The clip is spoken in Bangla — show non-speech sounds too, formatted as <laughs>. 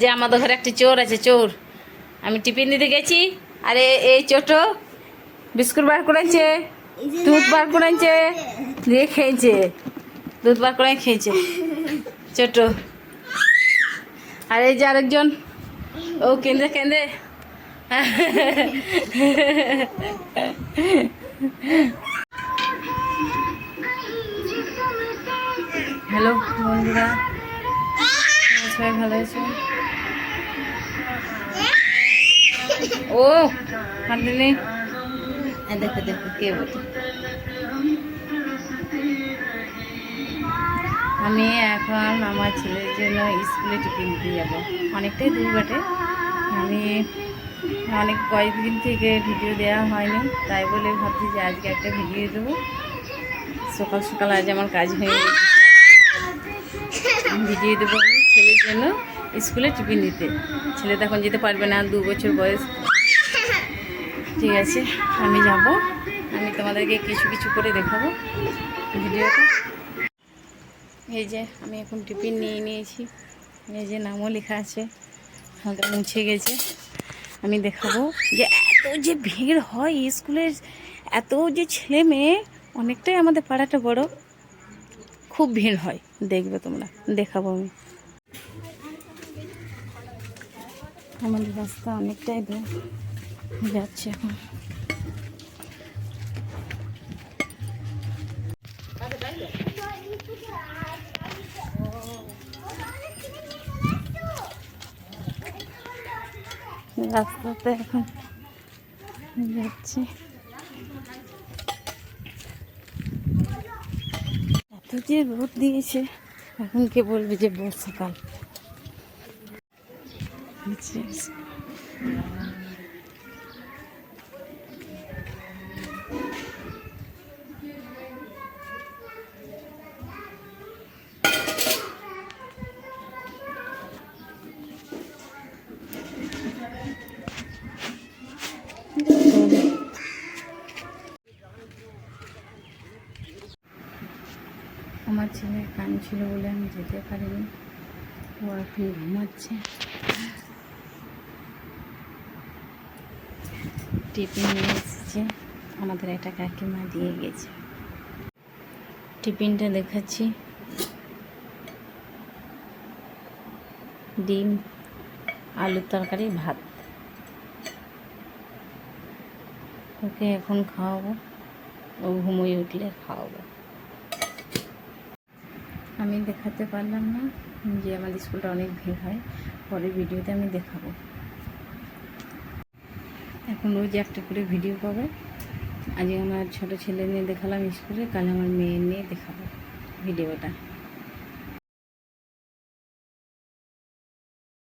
যে আমাদের ঘরে একটি চোর আছে, চোর। আমি টিফিন দিতে গেছি। আরে এই ছোট বিস্কুট বার করেছে, দুধ বার করেছে, দিয়ে খেয়েছে। দুধ বার করে খেয়েছে। ছোট। আর এই যে আরেকজন, ও কেঁদে কেঁদে। হ্যালো বন্ধুরা। সবাই ভালো আছো? <laughs> ও হাঁটলি দেখো দেখো কে বলছে? আমি এখন আমার ছেলের জন্য স্কুলে টিফিন দিতে যাব। অনেকটাই দূর বটে। আমি অনেক কয়েকদিন থেকে ভিডিও দেওয়া হয়নি তাই বলে ভাবছি যে আজকে একটা ভিডিও দেবো। সকাল সকাল আজ আমার কাজ হয়ে গেছে। <laughs> ভিডিও দেবো। জন্য স্কুলে টিফিন দিতে। ছেলে তখন যেতে পারবে না, দু বছর বয়স। ঠিক আছে, আমি যাব। আমি তোমাদেরকে কিছু কিছু করে দেখাবো ভিডিওটা এই যে, আমি এখন টিফিন নিয়ে নিয়েছি। এই যে নামও লেখা আছে, হালকা মুছে গেছে। আমি দেখাবো যে এত যে ভিড় হয় স্কুলের, এত যে ছেলে মেয়ে, অনেকটাই আমাদের পাড়াটা বড়। খুব ভিড় হয়, দেখবে তোমরা, দেখাবো আমি। আমাদের রাস্তা অনেকটাই দূর। যাচ্ছে এখন। রাস্তাতে এখন যাচ্ছি। এত যে রোদ দিয়েছে, এখন কে বলবে যে বর্ষাকাল? আমার ছেলের কান ছিল বলে আমি যেতে পারিনি। ও এখন ঘুমাচ্ছে। টিফিন নিয়ে এসেছে। আমাদের একটা কাকিমা দিয়ে গেছে। টিফিনটা দেখাচ্ছি। ডিম, আলুর তরকারি, ভাত। ওকে এখন খাওয়াবো। ও ঘুমোই উঠলে খাওয়াবো। আমি দেখাতে পারলাম না যে আমাদের স্কুলটা অনেক ভিড় হয়। পরের ভিডিওতে আমি দেখাবো। এখন রোজ একটা করে ভিডিও পাবে। আজকে আমার ছোটো ছেলে নিয়ে দেখালাম স্কুলে, কাল আমার মেয়ে নিয়ে দেখাবো ভিডিওটা